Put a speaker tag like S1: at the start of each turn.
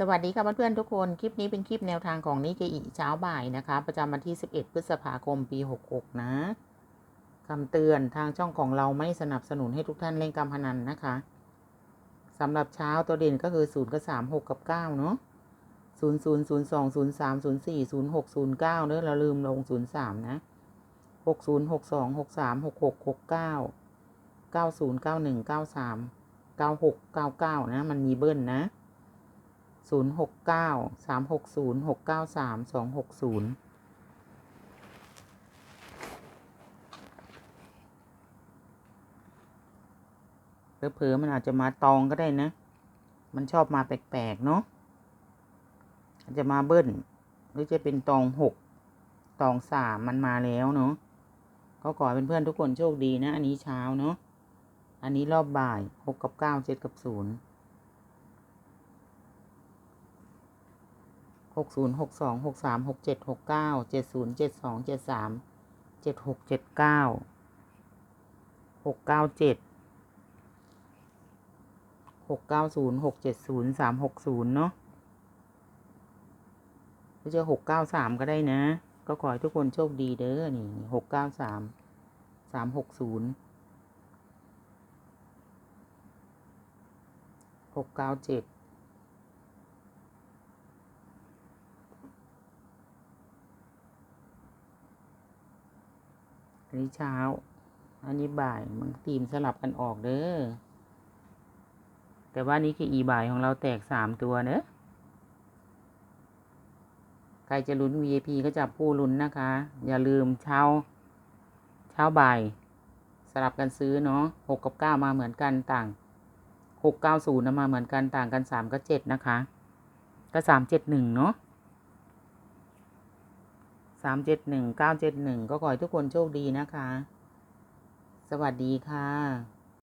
S1: สวัสดีค่ะเพื่อนๆทุกคน คลิปนี้เป็นคลิปแนวทางของนิเกอิเช้าบ่ายนะคะ ประจำวันที่ 11 พฤษภาคมปี 66 นะคำเตือนทางช่องของเราไม่สนับสนุนให้ทุกท่านเล่นการพนันนะคะสำหรับเช้าตัวเด่นก็คือ 0 กับ 3 6 กับ 9 เนาะ0 0 0 2 0 3 0 4 0 6 0 9เนอะเราลืมลง 0 3 นะ 6 0 6 2 6 3 6 6 6 9 90 91 93 96 99 นะ มันมีเบิ้ลนะ ศูนย์หกเก้าสามหกศูนย์หกเก้าสามสองหกศูนย์เผลอๆมันอาจจะมาตองก็ได้นะ มันชอบมาแปลกๆเนาะอาจจะมาเบิ้ลหรือจะเป็นตองหกตองสามมันมาแล้วเนาะก็ขอให้เพื่อนทุกคนโชคดีนะ อันนี้เช้าเนาะอันนี้รอบบ่ายหกกับเก้าเจ็ดกับศูนย์ หกศูนย์หกสองหกสามหกเจ็ดหกเก้าเจ็ดศูนย์เจ็ดสองเจ็ดสามเจ็ดหกเจ็ดเก้าหกเก้าเจ็ดหกเก้าศูนย์หกเจ็ดศูนย์สามหกศูนย์เนาะหรือจะหกเก้าสามก็ได้นะ ก็ขอให้ทุกคนโชคดีเด้อนี่หกเก้าสามสามหกศูนย์หกเก้าเจ็ด อันนี้เช้า อันนี้บ่ายมันตีมสลับกันออกเด้อ แต่ว่านี้คืออีบ่ายของเราแตกสามตัวเนอะใครจะลุ้น VIP ก็จับผู้ลุ้นนะคะ อย่าลืมเช้า เช้าบ่าย สลับกันซื้อเนาะหกกับเก้ามาเหมือนกันต่างหกเก้าศูนย์มาเหมือนกันต่างกันสามกับเจ็ดนะคะ ก็สามเจ็ดหนึ่งเนาะ สามเจ็ดหนึ่งเก้าเจ็ดหนึ่งก็ขอให้ทุกคนโชคดีนะคะ สวัสดีค่ะ